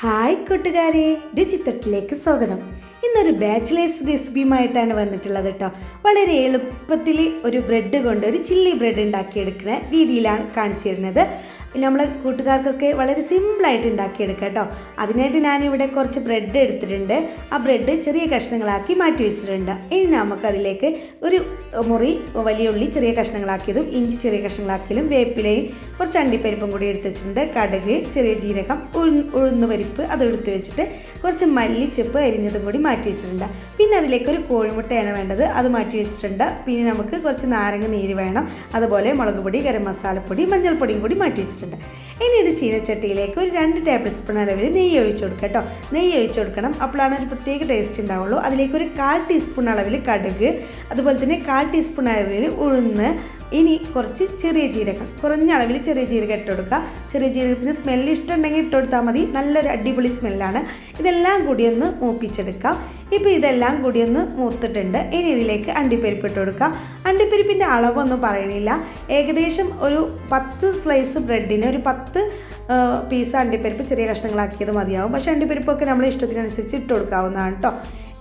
Hi കൂട്ടുകാരെ രുചിത്തട്ടിലേക്ക് സ്വാഗതം. ഇന്നൊരു ബാച്ചിലേഴ്സ് റെസിപ്പിയുമായിട്ടാണ് വന്നിട്ടുള്ളത് കേട്ടോ വളരെ എളുപ്പത്തിൽ ഒരു ബ്രെഡ് കൊണ്ട് ഒരു ചില്ലി ബ്രെഡ് ഉണ്ടാക്കിയെടുക്കുന്ന രീതിയിലാണ് കാണിച്ചു തരുന്നത്. നമ്മളെ കൂട്ടുകാർക്കൊക്കെ വളരെ സിമ്പിളായിട്ട് ഉണ്ടാക്കിയെടുക്കാം കേട്ടോ അതിനായിട്ട് ഞാനിവിടെ കുറച്ച് ബ്രെഡ് എടുത്തിട്ടുണ്ട്. ആ ബ്രെഡ് ചെറിയ കഷ്ണങ്ങളാക്കി മാറ്റി വെച്ചിട്ടുണ്ട്. ഇനി നമുക്കതിലേക്ക് ഒരു മുറി വലിയ ഉള്ളി ചെറിയ കഷ്ണങ്ങളാക്കിയതും ഇഞ്ചി ചെറിയ കഷ്ണങ്ങളാക്കിയതും വേപ്പിലയും കുറച്ച് അണ്ടിപ്പരിപ്പും കൂടി എടുത്ത് വെച്ചിട്ടുണ്ട്. കടുക് ചെറിയ ജീരകം ഉഴുന്ന് പരിപ്പ് അതെടുത്ത് വെച്ചിട്ട് കുറച്ച് മല്ലിച്ചെപ്പ് അരിഞ്ഞതും കൂടി മാറ്റി വെച്ചിട്ടുണ്ട്. പിന്നെ അതിലേക്ക് ഒരു കോഴിമുട്ടയാണ് വേണ്ടത്. അത് മാറ്റി വെച്ചിട്ടുണ്ട്. പിന്നെ നമുക്ക് കുറച്ച് നാരങ്ങ നീര് വേണം. അതുപോലെ മുളക് പൊടി ഗരം മസാലപ്പൊടി മഞ്ഞൾപ്പൊടിയും കൂടി മാറ്റി വെച്ചിട്ടുണ്ട്. ഇനി ഒരു ചീനച്ചട്ടിയിലേക്ക് ഒരു രണ്ട് ടേബിൾ സ്പൂൺ അളവിൽ നെയ്യ് ഒഴിച്ചു കൊടുക്കുക കേട്ടോ. നെയ്യ് ഒഴിച്ചു കൊടുക്കണം. അപ്പോഴാണ് ഒരു പ്രത്യേക ടേസ്റ്റ് ഉണ്ടാവുള്ളൂ. അതിലേക്ക് ഒരു കാൽ ടീസ്പൂൺ അളവിൽ കടുക് അതുപോലെ തന്നെ കാൽ ടീസ്പൂൺ അളവിൽ ഉഴുന്ന് ഇനി കുറച്ച് ചെറിയ ജീരകം. കുറഞ്ഞ അളവിൽ ചെറിയ ജീരകം ഇട്ട് കൊടുക്കുക. ചെറിയ ജീരകത്തിന് സ്മെല്ല് ഇഷ്ടമുണ്ടെങ്കിൽ ഇട്ട് കൊടുത്താൽ മതി. നല്ലൊരു അടിപൊളി സ്മെല്ലാണ് ഇതെല്ലാം കൂടി ഒന്ന് മൂപ്പിച്ചെടുക്കാം. ഇപ്പോൾ ഇതെല്ലാം കൂടി ഒന്ന് മൂത്തിട്ടുണ്ട്. ഇനി ഇതിലേക്ക് അണ്ടിപ്പരിപ്പ് ഇട്ട് കൊടുക്കാം അണ്ടിപ്പരിപ്പിന്റെ അളവൊന്നും പറയണില്ല. ഏകദേശം ഒരു പത്ത് സ്ലൈസ് ബ്രെഡിന് ഒരു പത്ത് പീസ് അണ്ടിപ്പരിപ്പ് ചെറിയ കഷ്ണങ്ങളാക്കിയത് മതിയാവും. പക്ഷേ അണ്ടിപ്പരിപ്പൊക്കെ നമ്മുടെ ഇഷ്ടത്തിനനുസരിച്ച് ഇട്ട് കൊടുക്കാവുന്നതാണ് കേട്ടോ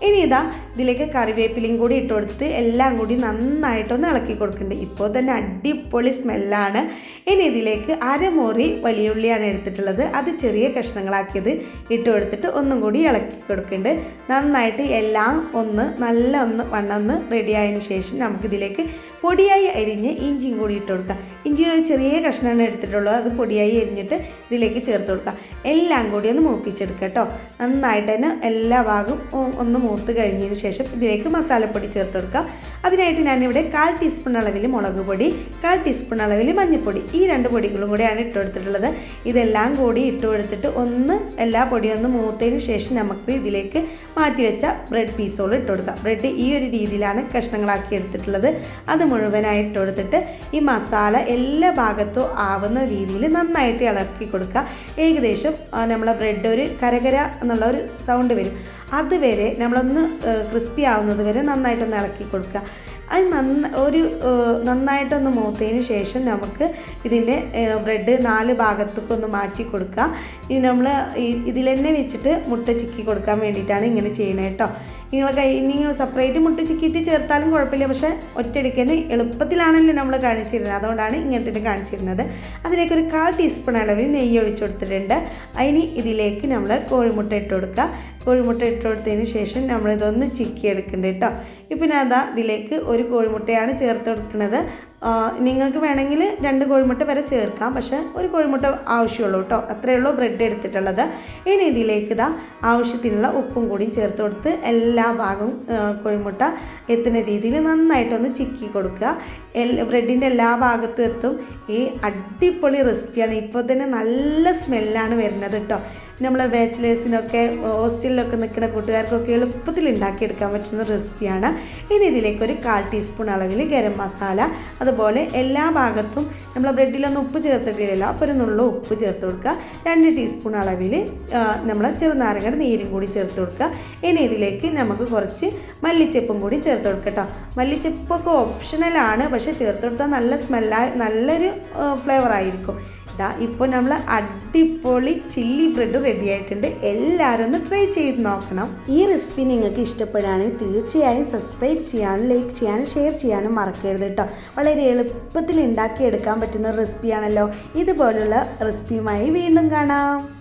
ഇനി ഇതാ ഇതിലേക്ക് കറിവേപ്പിലയും കൂടി ഇട്ട് കൊടുത്തിട്ട് എല്ലാം കൂടി നന്നായിട്ടൊന്ന് ഇളക്കി കൊടുക്കുന്നുണ്ട്. ഇപ്പോൾ തന്നെ അടിപൊളി സ്മെല്ലാണ്. ഇനി ഇതിലേക്ക് അരമുറി വലിയ ഉള്ളിയാണ് എടുത്തിട്ടുള്ളത്. അത് ചെറിയ കഷ്ണങ്ങളാക്കിയത് ഇട്ട് കൊടുത്തിട്ട് ഒന്നും കൂടി ഇളക്കി കൊടുക്കുന്നുണ്ട്. നന്നായിട്ട് എല്ലാം ഒന്ന് നല്ല ഒന്ന് വണ്ണൊന്ന് റെഡി ആയതിന് ശേഷം നമുക്കിതിലേക്ക് പൊടിയായി അരിഞ്ഞ് ഇഞ്ചിയും കൂടി ഇട്ട് കൊടുക്കുക ഇഞ്ചിയുടെ ഒരു ചെറിയ കഷ്ണമാണ് എടുത്തിട്ടുള്ളത്. അത് പൊടിയായി അരിഞ്ഞിട്ട് ഇതിലേക്ക് ചേർത്ത് കൊടുക്കാം. എല്ലാം കൂടി ഒന്ന് മൂപ്പിച്ചെടുക്കാം കേട്ടോ. നന്നായിട്ട് തന്നെ എല്ലാ ഭാഗവും ഒന്ന് മൂത്ത് കഴിഞ്ഞതിന് ശേഷം ഇതിലേക്ക് മസാലപ്പൊടി ചേർത്ത് കൊടുക്കുക അതിനായിട്ട് ഞാനിവിടെ കാൽ ടീസ്പൂൺ അളവിൽ മുളക് പൊടി കാൽ ടീസ്പൂൺ അളവിൽ മഞ്ഞൾപ്പൊടി ഈ രണ്ട് പൊടികളും കൂടെയാണ് ഇട്ടുകൊടുത്തിട്ടുള്ളത്. ഇതെല്ലാം കൂടി ഇട്ട് കൊടുത്തിട്ട് ഒന്ന് എല്ലാ പൊടിയും ഒന്ന് മൂത്തതിന് ശേഷം നമുക്ക് ഇതിലേക്ക് മാറ്റി വെച്ച ബ്രെഡ് പീസുകൾ ഇട്ട് കൊടുക്കുക. ബ്രെഡ് ഈ ഒരു രീതിയിലാണ് കഷ്ണങ്ങളാക്കി എടുത്തിട്ടുള്ളത്. അത് മുഴുവനായി ഇട്ട് കൊടുത്തിട്ട് ഈ മസാല എല്ലാ ഭാഗത്തും ആവുന്ന രീതിയിൽ നന്നായിട്ട് ഇളക്കി കൊടുക്കുക. ഏകദേശം നമ്മളെ ബ്രെഡ് ഒരു കരകര എന്നുള്ള ഒരു സൗണ്ട് വരും. അതുവരെ നമ്മളൊന്ന് ക്രിസ്പി ആവുന്നത് വരെ നന്നായിട്ടൊന്ന് ഇളക്കി കൊടുക്കുക. അത് നന്ന ഒരു നന്നായിട്ടൊന്ന് മൂത്തതിന് ശേഷം നമുക്ക് ഇതിന്റെ ബ്രെഡ് നാല് ഭാഗത്തേക്ക് ഒന്ന് മാറ്റി കൊടുക്കുക. ഇനി നമ്മൾ ഇതിൽ തന്നെ വെച്ചിട്ട് മുട്ട ചിക്കി കൊടുക്കാൻ വേണ്ടിയിട്ടാണ് ഇങ്ങനെ ചെയ്യണത് കേട്ടോ. നിങ്ങൾ കൈ ഇനി സെപ്പറേറ്റ് മുട്ട ചിക്കിയിട്ട് ചേർത്താലും കുഴപ്പമില്ല. പക്ഷേ ഒറ്റയടിക്ക് തന്നെ എളുപ്പത്തിലാണല്ലോ നമ്മൾ കാണിച്ചിരുന്നത്. അതുകൊണ്ടാണ് ഇങ്ങനത്തെ കാണിച്ചിരുന്നത്. അതിലേക്ക് ഒരു കാൽ ടീസ്പൂൺ അളവിൽ നെയ്യ് ഒഴിച്ചു കൊടുത്തിട്ടുണ്ട്. അതിന് ഇതിലേക്ക് നമ്മൾ കോഴിമുട്ട ഇട്ട് കൊടുക്കുക. കോഴിമുട്ട ഇട്ട് കൊടുത്തതിന് ശേഷം നമ്മളിതൊന്ന് ചിക്കി എടുക്കുന്നുണ്ട് കേട്ടോ ഇപ്പം അതാ ഇതിലേക്ക് ഒരു കോഴിമുട്ടയാണ് ചേർത്ത് കൊടുക്കുന്നത് നിങ്ങൾക്ക് വേണമെങ്കിൽ രണ്ട് കോഴിമുട്ട വരെ ചേർക്കാം. പക്ഷേ ഒരു കോഴിമുട്ട ആവശ്യമുള്ളൂ കേട്ടോ അത്രയേ ഉള്ളൂ ബ്രെഡ് എടുത്തിട്ടുള്ളത്. ഇനി ഇതിലേക്ക് ഇതാ ആവശ്യത്തിനുള്ള ഉപ്പും കൂടിയും ചേർത്ത് കൊടുത്ത് എല്ലാ ഭാഗവും കോഴിമുട്ട എത്തുന്ന രീതിയിൽ നന്നായിട്ടൊന്ന് ചിക്കി കൊടുക്കുക. ബ്രെഡിന്റെ എല്ലാ ഭാഗത്തും എത്തും. ഈ അടിപൊളി റെസിപ്പിയാണ്. ഇപ്പോൾ തന്നെ നല്ല സ്മെല്ലാണ് വരുന്നത് കേട്ടോ നമ്മളെ ബാച്ചിലേഴ്സിനൊക്കെ ഹോസ്റ്റലിലൊക്കെ നിൽക്കുന്ന കൂട്ടുകാർക്കൊക്കെ എളുപ്പത്തിൽ ഉണ്ടാക്കിയെടുക്കാൻ പറ്റുന്ന റെസിപ്പിയാണ്. ഇനി ഇതിലേക്ക് ഒരു കാൽ ടീസ്പൂൺ അളവിൽ ഗരം മസാല അതുപോലെ എല്ലാ ഭാഗത്തും നമ്മൾ ബ്രെഡിലൊന്നും ഉപ്പ് ചേർത്തിട്ടില്ലല്ലോ അപ്പോൾ ഒരു നുള്ള ഉപ്പ് ചേർത്ത് കൊടുക്കുക. രണ്ട് ടീസ്പൂൺ അളവിൽ നമ്മൾ ചെറുനാരങ്ങയുടെ നീരും കൂടി ചേർത്ത് കൊടുക്കുക. ഇനി ഇതിലേക്ക് നമുക്ക് കുറച്ച് മല്ലിച്ചെപ്പും കൂടി ചേർത്ത് കൊടുക്കുക കേട്ടോ. മല്ലിച്ചെപ്പൊക്കെ ഓപ്ഷണലാണ് പക്ഷേ ചേർത്ത് കൊടുത്താൽ നല്ല സ്മെല്ലായി നല്ലൊരു ഫ്ലേവർ ആയിരിക്കും. ഇതാ ഇപ്പോൾ നമ്മൾ അടിപൊളി ചില്ലി ബ്രെഡ് റെഡി ആയിട്ടുണ്ട്. എല്ലാവരും ഒന്ന് ട്രൈ ചെയ്ത് നോക്കണം. ഈ റെസിപ്പി നിങ്ങൾക്ക് ഇഷ്ടപ്പെടുകയാണെങ്കിൽ തീർച്ചയായും സബ്സ്ക്രൈബ് ചെയ്യാനും ലൈക്ക് ചെയ്യാനും ഷെയർ ചെയ്യാനും മറക്കരുത് കേട്ടോ. വളരെ എളുപ്പത്തിൽ ഉണ്ടാക്കിയെടുക്കാൻ പറ്റുന്ന റെസിപ്പിയാണല്ലോ ഇതുപോലുള്ള റെസിപ്പിയുമായി വീണ്ടും കാണാം.